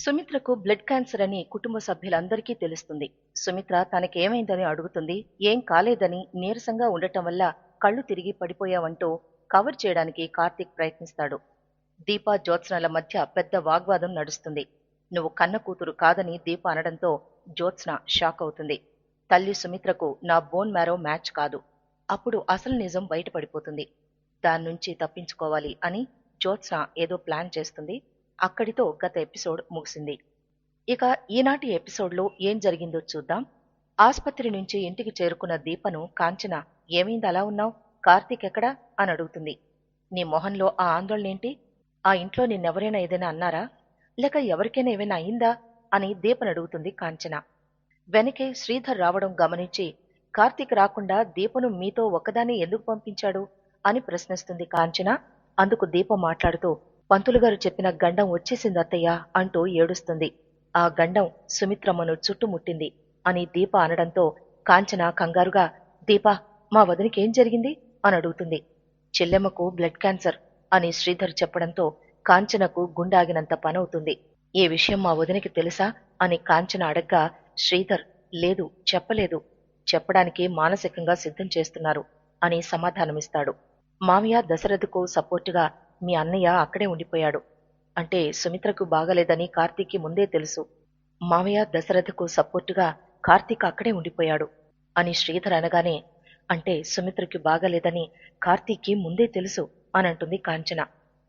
సుమిత్రకు blood cancer అని కుటుంబ సభ్యులందరికీ తెలుస్తుంది. సుమిత్ర తనకేమైందని అడుగుతుంది. ఏం కాలేదని నీరసంగా ఉండటం వల్ల కళ్ళు తిరిగి పడిపోయావంటూ కవర్ చేయడానికి కార్తీక్ ప్రయత్నిస్తాడు. దీపా జ్యోత్స్నల మధ్య పెద్ద వాగ్వాదం నడుస్తుంది. నువ్వు కన్న కూతురు కాదని దీప అనడంతో జ్యోత్స్న షాక్ అవుతుంది. తల్లి సుమిత్రకు నా బోన్ మ్యారో మ్యాచ్ కాదు. అప్పుడు అసలు నిజం బయటపడిపోతుంది. దాన్నుంచి తప్పించుకోవాలి అని జ్యోత్స్న ఏదో ప్లాన్ చేస్తుంది. అక్కడితో గత ఎపిసోడ్ ముగిసింది. ఇక ఈనాటి ఎపిసోడ్లో ఏం జరిగిందో చూద్దాం. ఆసుపత్రి నుంచి ఇంటికి చేరుకున్న దీపను కాంచన ఏమైంది? అలా ఉన్నావు? కార్తీక్ ఎక్కడా? అని అడుగుతుంది. నీ మొహంలో ఆ ఆందోళన ఏంటి ఆ ఇంట్లో నిన్నెవరైనా ఏదైనా అన్నారా? లేక ఎవరికైనా ఏమైనా అయిందా? అని దీపను అడుగుతుంది కాంచన. వెనకే శ్రీధర్ రావడం గమనించి కార్తీక్ రాకుండా దీపను మీతో ఒక్కదాన్ని ఎందుకు పంపించాడు? అని ప్రశ్నిస్తుంది కాంచన. అందుకు దీప మాట్లాడుతూ పంతులుగారు చెప్పిన గండం వచ్చేసింది అత్తయ్య అంటూ ఏడుస్తుంది. ఆ గండం సుమిత్రమ్మను చుట్టుముట్టింది. అని దీప అనడంతో కాంచన కంగారుగా దీప మా వదినకేం జరిగింది? అని అడుగుతుంది. చెల్లెమ్మకు బ్లడ్ క్యాన్సర్ అని శ్రీధర్ చెప్పడంతో కాంచనకు గుండాగినంత పనవుతుంది. ఈ విషయం మా వదినికి తెలుసా? అని కాంచన అడగ్గా శ్రీధర్ లేదు చెప్పలేదు. చెప్పడానికి మానసికంగా సిద్ధం చేస్తున్నారు అని సమాధానమిస్తాడు. మామయ్య దశరథకు సపోర్టుగా మీ అన్నయ్య అక్కడే ఉండిపోయాడు. అంటే సుమిత్రకు బాగలేదని కార్తీక్కి ముందే తెలుసు. మామయ్య దశరథకు సపోర్టుగా కార్తీక్ అక్కడే ఉండిపోయాడు అని శ్రీధర్ అనగానే అంటే సుమిత్రకి బాగలేదని కార్తీక్కి ముందే తెలుసు అనంటుంది కాంచన.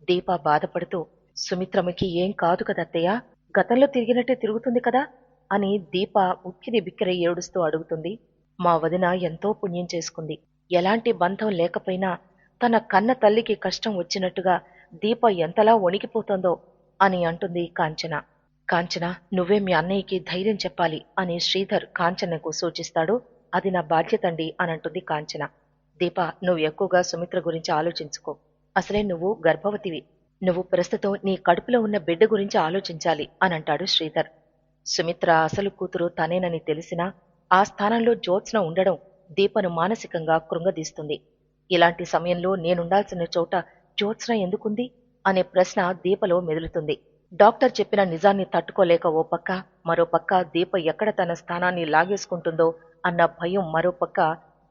దీప బాధపడుతూ సుమిత్రమ్మకి ఏం కాదు కదత్తయ్య గతంలో తిరిగినట్టే తిరుగుతుంది కదా? అని దీప ఉక్కిరి బిక్కిరి ఏడుస్తూ అడుగుతుంది. మా వదిన ఎంతో పుణ్యం చేసుకుంది. ఎలాంటి బంధం లేకపోయినా తన కన్న తల్లికి కష్టం వచ్చినట్టుగా దీప ఎంతలా వణికిపోతుందో అని అంటుంది కాంచన. కాంచన నువ్వే మీ అన్నయ్యకి ధైర్యం చెప్పాలి అని శ్రీధర్ కాంచనకు సూచిస్తాడు. అది నా బాధ్యతండి అని అంటుంది కాంచన. దీప నువ్వు ఎక్కువగా సుమిత్ర గురించి ఆలోచించుకో. అసలే నువ్వు గర్భవతివి. నువ్వు ప్రస్తుతం నీ కడుపులో ఉన్న బిడ్డ గురించి ఆలోచించాలి అని అంటాడు శ్రీధర్. సుమిత్ర అసలు కూతురు తనేనని తెలిసినా ఆ స్థానంలో జ్యోత్స్న ఉండడం దీపను మానసికంగా కృంగదీస్తుంది. ఇలాంటి సమయంలో నేనుండాల్సిన చోట జ్యోత్స్న ఎందుకుంది? అనే ప్రశ్న దీపలో మెదులుతుంది. డాక్టర్ చెప్పిన నిజాన్ని తట్టుకోలేక ఓ పక్క మరో పక్క దీప ఎక్కడ తన స్థానాన్ని లాగేసుకుంటుందో అన్న భయం మరో పక్క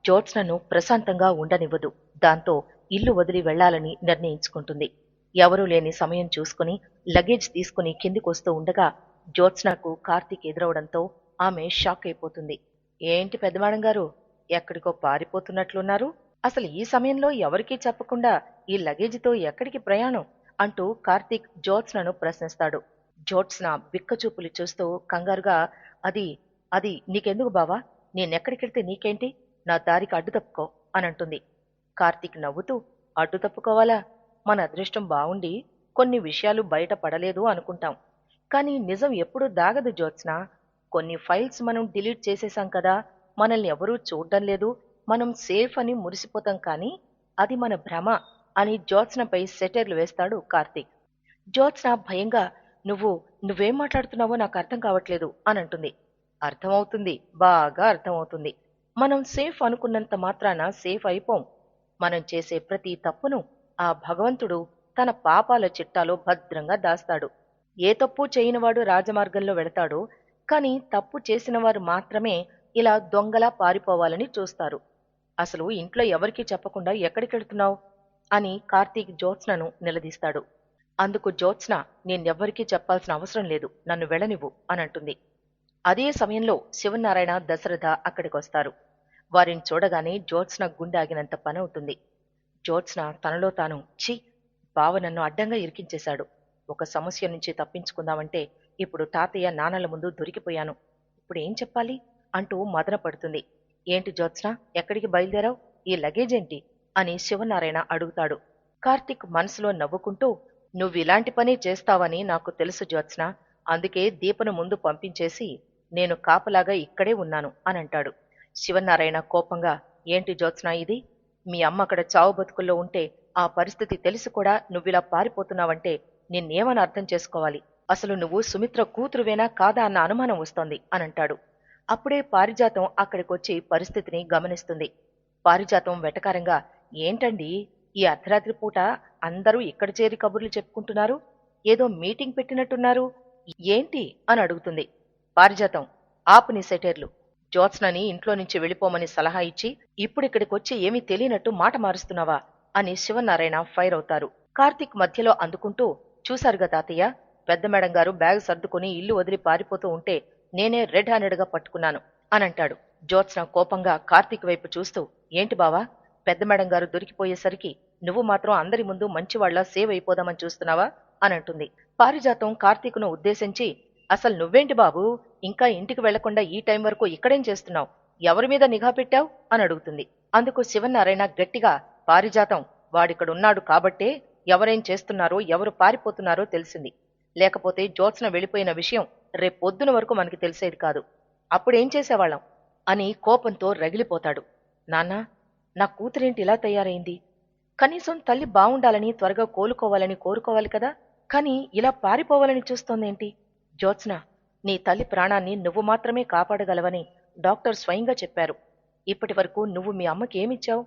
జ్యోత్స్నను ప్రశాంతంగా ఉండనివ్వదు. దాంతో ఇల్లు వదిలి వెళ్ళాలని నిర్ణయించుకుంటుంది. ఎవరూ లేని సమయం చూసుకుని లగేజ్ తీసుకుని కిందికొస్తూ ఉండగా జ్యోత్స్నకు కార్తీక్ ఎదురవడంతో ఆమె షాక్ అయిపోతుంది. ఏంటి పెద్దవాడం గారు? ఎక్కడికో పారిపోతున్నట్లున్నారు? అసలు ఈ సమయంలో ఎవరికీ చెప్పకుండా ఈ లగేజీతో ఎక్కడికి ప్రయాణం అంటూ కార్తీక్ జ్యోత్స్నను ప్రశ్నిస్తాడు. జోట్స్న బిక్కచూపులు చూస్తూ కంగారుగా అది అది నీకెందుకు బావా? నేనెక్కడికెళ్తే నీకేంటి? నా దారికి అడ్డు తప్పుకో కార్తీక్ నవ్వుతూ అడ్డు తప్పుకోవాలా? మన అదృష్టం బావుండి కొన్ని విషయాలు బయట పడలేదు అనుకుంటాం. కానీ నిజం ఎప్పుడూ దాగదు జ్యోత్స్న. కొన్ని ఫైల్స్ మనం డిలీట్ చేసేసాం కదా మనల్ని ఎవరూ చూడడం లేదు మనం సేఫ్ అని మురిసిపోతాం కానీ అది మన భ్రమ అని జ్యోత్స్నపై సెటైర్లు వేస్తాడు కార్తీక్. జ్యోత్స్న భయంగా నువ్వు నువ్వేం మాట్లాడుతున్నావో నాకు అర్థం కావట్లేదు అని అంటుంది. అర్థమవుతుంది బాగా అర్థమవుతుంది. మనం సేఫ్ అనుకున్నంత మాత్రాన సేఫ్ అయిపోం. మనం చేసే ప్రతి తప్పును ఆ భగవంతుడు తన పాపాల చిట్టాలో భద్రంగా దాస్తాడు. ఏ తప్పు చేయనివాడు రాజమార్గంలో వెళతాడో కానీ తప్పు చేసినవారు మాత్రమే ఇలా దొంగలా పారిపోవాలని చూస్తారు. అసలు ఇంట్లో ఎవరికీ చెప్పకుండా ఎక్కడికెళ్తున్నావు? అని కార్తీక్ జ్యోత్స్నను నిలదీస్తాడు. అందుకు జ్యోత్స్న నేనెవ్వరికీ చెప్పాల్సిన అవసరం లేదు. నన్ను వెళ్ళనివ్వు అని అంటుంది అదే సమయంలో శివనారాయణ దశరథ అక్కడికొస్తారు. వారిని చూడగానే జ్యోత్స్న గుండాగినంత పనవుతుంది. జ్యోత్స్న తనలో తాను ఛీ! బావ నన్ను అడ్డంగా ఇరికించేశాడు. ఒక సమస్య నుంచి తప్పించుకుందామంటే ఇప్పుడు తాతయ్య నాన్నల ముందు దొరికిపోయాను. ఇప్పుడు ఏం చెప్పాలి? అంటూ మదన పడుతుంది. ఏంటి జ్యోత్స్న ఎక్కడికి బయలుదేరావు? ఈ లగేజ్ ఏంటి? అని శివనారాయణ అడుగుతాడు. కార్తిక్ మనసులో నవ్వుకుంటూ నువ్వు ఇలాంటి పని చేస్తావని నాకు తెలుసు జ్యోత్స్న. అందుకే దీపను ముందు పంపించేసి నేను కాపలాగా ఇక్కడే ఉన్నాను అని అంటాడు. శివనారాయణ కోపంగా ఏంటి జ్యోత్స్న ఇది? మీ అమ్మ అక్కడ చావు బతుకుల్లో ఉంటే ఆ పరిస్థితి తెలిసి కూడా నువ్విలా పారిపోతున్నావంటే నిన్నేమని అర్థం చేసుకోవాలి? అసలు నువ్వు సుమిత్ర కూతురువేనా కాదా అన్న అనుమానం వస్తోంది అనంటాడు అప్పుడే పారిజాతం అక్కడికొచ్చి పరిస్థితిని గమనిస్తుంది. పారిజాతం వెటకారంగా ఏంటండి ఈ అర్ధరాత్రి పూట అందరూ ఇక్కడ చేరి కబుర్లు చెప్పుకుంటున్నారు? ఏదో మీటింగ్ పెట్టినట్టున్నారు? ఏంటి? అని అడుగుతుంది. పారిజాతం ఆపు నీ సెటేర్లు. జ్యోత్స్నని ఇంట్లో నుంచి వెళ్ళిపోమని సలహా ఇచ్చి ఇప్పుడిక్కడికొచ్చి ఏమీ తెలియనట్టు మాట మారుస్తున్నావా? అని శివనారాయణ ఫైర్ అవుతారు. కార్తీక్ మధ్యలో అందుకుంటూ చూశారుగా తాతయ్య పెద్ద మేడం గారు బ్యాగ్ సర్దుకుని ఇల్లు వదిలి పారిపోతూ ఉంటే నేనే రెడ్ హ్యాండెడ్గా పట్టుకున్నాను అనంటాడు. జ్యోత్స్న కోపంగా కార్తీక్ వైపు చూస్తూ ఏంటి బావా? పెద్ద మేడం గారు దొరికిపోయేసరికి నువ్వు మాత్రం అందరి ముందు మంచివాళ్ళా సేవ్ అయిపోదామని చూస్తున్నావా? అనంటుంది. పారిజాతం కార్తీకును ఉద్దేశించి అసలు నువ్వేంటి బాబు? ఇంకా ఇంటికి వెళ్ళకుండా ఈ టైం వరకు ఇక్కడేం చేస్తున్నావు? ఎవరి మీద నిఘా పెట్టావు? అని అడుగుతుంది. అందుకు శివనారాయణ గట్టిగా పారిజాతం వాడిక్కడున్నాడు కాబట్టే ఎవరేం చేస్తున్నారో ఎవరు పారిపోతున్నారో తెలిసింది. లేకపోతే జ్యోత్స్న వెళ్ళిపోయిన విషయం రేపొద్దున వరకు మనకి తెలిసేది కాదు. అప్పుడేం చేసేవాళ్ళం? అని కోపంతో రగిలిపోతాడు. నాన్నా నా కూతురేంటి ఇలా తయారైంది? కనీసం తల్లి బావుండాలని త్వరగా కోలుకోవాలని కోరుకోవాలి కదా? కానీ ఇలా పారిపోవాలని చూస్తోందేంటి? జ్యోత్స్న నీ తల్లి ప్రాణాన్ని నువ్వు మాత్రమే కాపాడగలవని డాక్టర్ స్వయంగా చెప్పారు. ఇప్పటి వరకు నువ్వు మీ అమ్మకి ఏమిచ్చావు?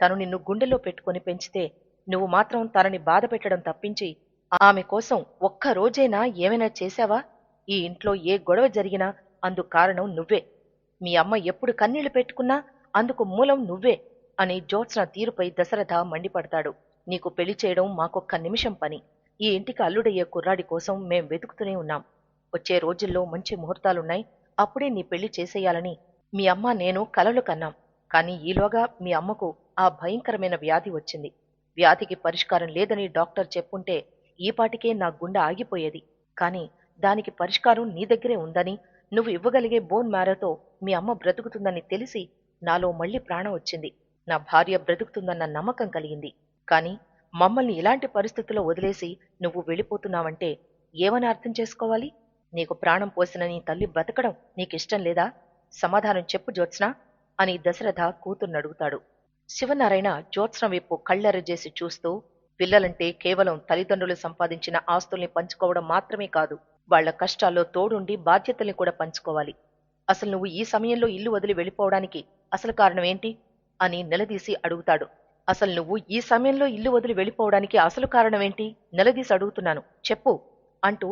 తను నిన్ను గుండెల్లో పెట్టుకుని పెంచితే నువ్వు మాత్రం తనని బాధ పెట్టడం తప్పించి ఆమె కోసం ఒక్క రోజైనా ఏమైనా చేశావా? ఈ ఇంట్లో ఏ గొడవ జరిగినా అందుకు కారణం నువ్వే. మీ అమ్మ ఎప్పుడు కన్నీళ్ళు పెట్టుకున్నా అందుకు మూలం నువ్వే అని జ్యోత్స్న తీరుపై దశరథ మండిపడతాడు. నీకు పెళ్ళి చేయడం మాకొక్క నిమిషం పని. ఈ ఇంటికి అల్లుడయ్యే కుర్రాడి కోసం మేం వెతుకుతూనే ఉన్నాం. వచ్చే రోజుల్లో మంచి ముహూర్తాలున్నాయి. అప్పుడే నీ పెళ్ళి చేసేయాలని మీ అమ్మ నేను కలలు కన్నాం. కానీ ఈలోగా మీ అమ్మకు ఆ భయంకరమైన వ్యాధి వచ్చింది. వ్యాధికి పరిష్కారం లేదని డాక్టర్ చెప్పుంటే ఈపాటికే నా గుండె ఆగిపోయేది. కానీ దానికి పరిష్కారం నీ దగ్గరే ఉందని నువ్వు ఇవ్వగలిగే బోన్ మ్యారోతో మీ అమ్మ బ్రతుకుతుందని తెలిసి నాలో మళ్ళీ ప్రాణం వచ్చింది. నా భార్య బ్రతుకుతుందన్న నమ్మకం కలిగింది. కాని మమ్మల్ని ఇలాంటి పరిస్థితుల్లో వదిలేసి నువ్వు వెళ్ళిపోతున్నావంటే ఏమని అర్థం చేసుకోవాలి? నీకు ప్రాణం పోసిన నీ తల్లి బ్రతకడం నీకిష్టం లేదా? సమాధానం చెప్పు జ్యోత్స్న అని దశరథ కూతుర్నడుగుతాడు శివనారాయణ జ్యోత్స్న వైపు కళ్ళెరజేసి చూస్తూ పిల్లలంటే కేవలం తల్లిదండ్రులు సంపాదించిన ఆస్తుల్ని పంచుకోవడం మాత్రమే కాదు వాళ్ళ కష్టాల్లో తోడుండి బాధ్యతల్ని కూడా పంచుకోవాలి. అసలు నువ్వు ఈ సమయంలో ఇల్లు వదిలి వెళ్ళిపోవడానికి అసలు కారణం ఏంటి? అని నిలదీసి అడుగుతాడు. అసలు నువ్వు ఈ సమయంలో ఇల్లు వదిలి వెళ్ళిపోవడానికి అసలు కారణం ఏంటి? నిలదీసి అడుగుతున్నాను. చెప్పు అంటూ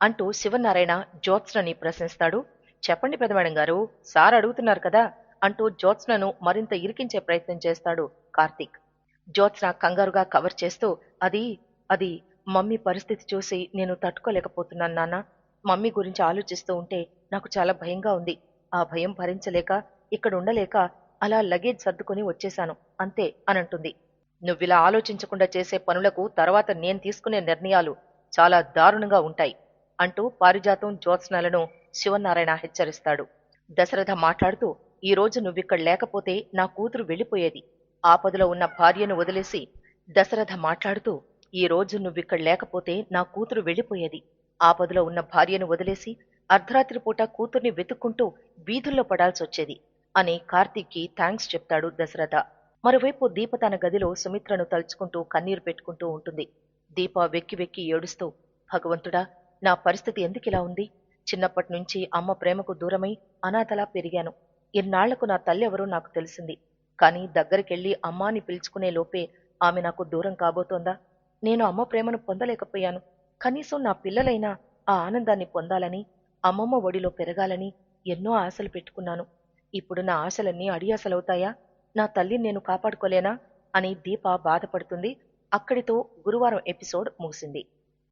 అంటూ శివనారాయణ జ్యోత్స్నని ప్రశ్నిస్తాడు. చెప్పండి పెదమేడం గారు సార్ అడుగుతున్నారు కదా అంటూ జ్యోత్స్నను మరింత ఇరికించే ప్రయత్నం చేస్తాడు కార్తీక్. జ్యోత్స్న కంగారుగా కవర్ చేస్తూ అది అది మమ్మీ పరిస్థితి చూసి నేను తట్టుకోలేకపోతున్నాను నాన్న. మమ్మీ గురించి ఆలోచిస్తూ ఉంటే నాకు చాలా భయంగా ఉంది. ఆ భయం భరించలేక ఇక్కడ ఉండలేక అలా లగేజ్ సర్దుకొని వచ్చేశాను. అంతే అనంటుంది. నువ్విలా ఆలోచించకుండా చేసే పనులకు తర్వాత నేను తీసుకునే నిర్ణయాలు చాలా దారుణంగా ఉంటాయి అంటూ పారిజాతం జ్యోత్స్నలను శివనారాయణ హెచ్చరిస్తాడు. దశరథ మాట్లాడుతూ ఈ రోజు నువ్విక్కడ లేకపోతే నా కూతురు వెళ్ళిపోయేది. ఆపదలో ఉన్న భార్యను వదిలేసి దశరథ మాట్లాడుతూ ఈ రోజు నువ్విక్కడ లేకపోతే నా కూతురు వెళ్ళిపోయేది. ఆపదలో ఉన్న భార్యను వదిలేసి అర్ధరాత్రి పూట కూతుర్ని వెతుక్కుంటూ వీధుల్లో పడాల్సొచ్చేది అని కార్తీక్కి థ్యాంక్స్ చెప్తాడు దశరథ. మరోవైపు దీప తన గదిలో సుమిత్రను తలుచుకుంటూ కన్నీరు పెట్టుకుంటూ ఉంటుంది. దీప వెక్కి వెక్కి ఏడుస్తూ భగవంతుడా నా పరిస్థితి ఎందుకిలా ఉంది? చిన్నప్పటి నుంచి అమ్మ ప్రేమకు దూరమై అనాథలా పెరిగాను. ఇన్నాళ్ళకు నా తల్లెవరో నాకు తెలిసింది. కానీ దగ్గరికెళ్ళి అమ్మాని పిలుచుకునే లోపే ఆమె నాకు దూరం కాబోతోందా? నేను అమ్మ ప్రేమను పొందలేకపోయాను. కనీసం నా పిల్లలైనా ఆ ఆనందాన్ని పొందాలని అమ్మమ్మ ఒడిలో పెరగాలని ఎన్నో ఆశలు పెట్టుకున్నాను. ఇప్పుడు నా ఆశలన్నీ అడియాసలవుతాయా? నా తల్లిని నేను కాపాడుకోలేనా? అని దీప బాధపడుతుంది. అక్కడితో గురువారం ఎపిసోడ్ ముగిసింది.